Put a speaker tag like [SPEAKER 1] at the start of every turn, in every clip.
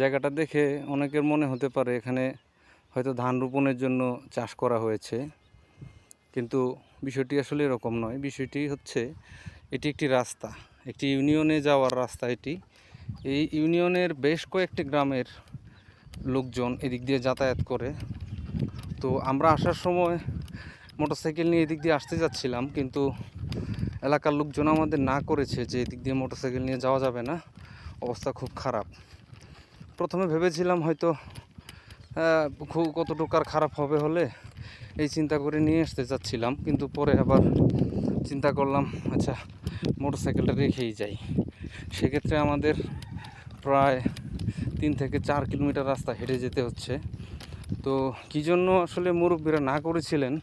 [SPEAKER 1] জায়গাটা দেখে অনেকের মনে হতে পারে এখানে হয়তো ধান রোপণের জন্য চাষ করা হয়েছে। কিন্তু বিষয়টি আসলে এরকম নয়। বিষয়টি হচ্ছে এটি একটি রাস্তা, একটি ইউনিয়নে যাওয়ার রাস্তা এটি। এই ইউনিয়নের বেশ কয়েকটি গ্রামের লোকজন এদিক দিয়ে যাতায়াত করে। তো আমরা আসার সময় মোটরসাইকেল নিয়ে এদিক দিয়ে আসতে যাচ্ছিলাম, কিন্তু এলাকার লোকজন আমাদের না করেছে যে এদিক দিয়ে মোটরসাইকেল নিয়ে যাওয়া যাবে না। অবস্থা খুব খারাপ। প্রথমে ভেবেছিলাম হয়তো খুব কতটুকু আর খারাপ হবে হলে এই চিন্তা করে নিয়ে আসতে চাচ্ছিলাম, কিন্তু পরে আবার চিন্তা করলাম আচ্ছা মোটর সাইকেলটা রেখেই যাই। সেক্ষেত্রে আমাদের প্রায় তিন থেকে চার কিলোমিটার রাস্তা হেঁটে যেতে হচ্ছে। তো কী জন্য আসলে মুরব্বীরা না করেছিলেন,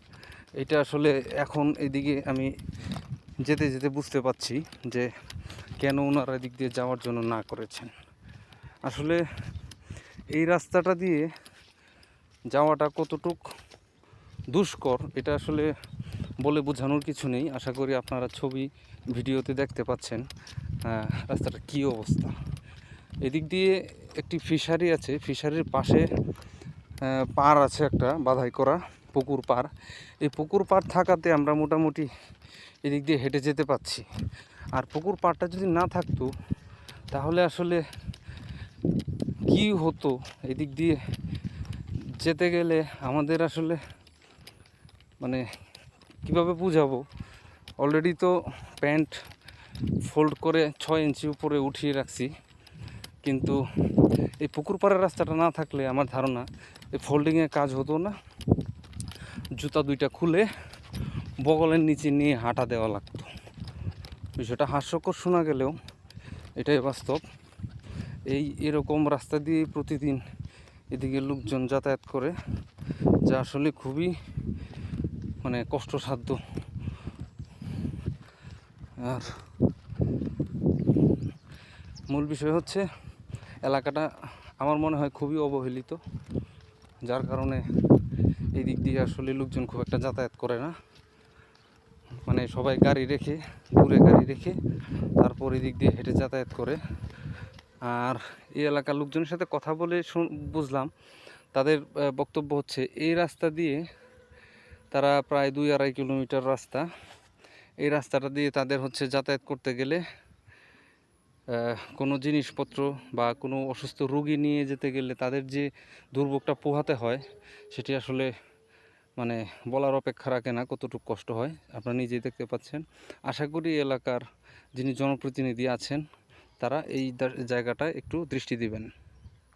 [SPEAKER 1] এটা আসলে এখন এদিকে আমি যেতে যেতে বুঝতে পারছি যে কেন ওনারা এদিক দিয়ে যাওয়ার জন্য না করেছেন। আসলে এই রাস্তাটা দিয়ে যাওয়াটা কতটুক দুষ্কর, এটা আসলে বলে বোঝানোর কিছু নেই। আশা করি আপনারা ছবি, ভিডিওতে দেখতে পাচ্ছেন রাস্তাটার কী অবস্থা। এদিক দিয়ে একটি ফিশারি আছে, ফিশারির পাশে পার আছে একটা বাধাই করা পুকুর পার এই পুকুর পার থাকাতে আমরা মোটামুটি এদিক দিয়ে হেঁটে যেতে পাচ্ছি আর পুকুর পাড়টা যদি না থাকতো, তাহলে আসলে কি হতো এদিক দিয়ে যেতে গেলে আমাদের আসলে মানে কীভাবে বুঝাবো? অলরেডি তো প্যান্ট ফোল্ড করে ছয় ইঞ্চি উপরে উঠিয়ে রাখছি। কিন্তু এই পুকুর পাড়ের রাস্তাটা না থাকলে আমার ধারণা এই ফোল্ডিংয়ের কাজ হতো না। জুতা দুইটা খুলে বগলের নিচে নিয়ে হাঁটা দেওয়া লাগতো। বিষয়টা হাস্যকর শোনা গেলেও এটাই বাস্তব। এই এরকম রাস্তা দিয়ে প্রতিদিন এদিকে লোকজন যাতায়াত করে, যা আসলে খুবই মানে কষ্টসাধ্য। আর মূল বিষয় হচ্ছে, এলাকাটা আমার মনে হয় খুবই অবহেলিত, যার কারণে এই দিক দিয়ে আসলে লোকজন খুব একটা যাতায়াত করে না। মানে সবাই গাড়ি রেখে, দূরে গাড়ি রেখে, তারপর এদিক দিয়ে হেঁটে যাতায়াত করে। আর এই এলাকার লোকজনের সাথে কথা বলে বুঝলাম। তাদের বক্তব্য হচ্ছে, এই রাস্তা দিয়ে তারা প্রায় দুই আড়াই কিলোমিটার রাস্তা। এই রাস্তাটা দিয়ে তাদের হচ্ছে যাতায়াত করতে গেলে কোনো জিনিসপত্র বা কোনো অসুস্থ রোগী নিয়ে যেতে গেলে তাদের যে দুর্ভোগটা পোহাতে হয়, সেটি আসলে মানে বলার অপেক্ষা রাখে না, কতটুকু কষ্ট হয়। আপনারা নিজেই দেখতে পাচ্ছেন। আশা করি এলাকার যিনি জনপ্রতিনিধি আছেন তারা এই জায়গাটায় একটু দৃষ্টি দিবেন।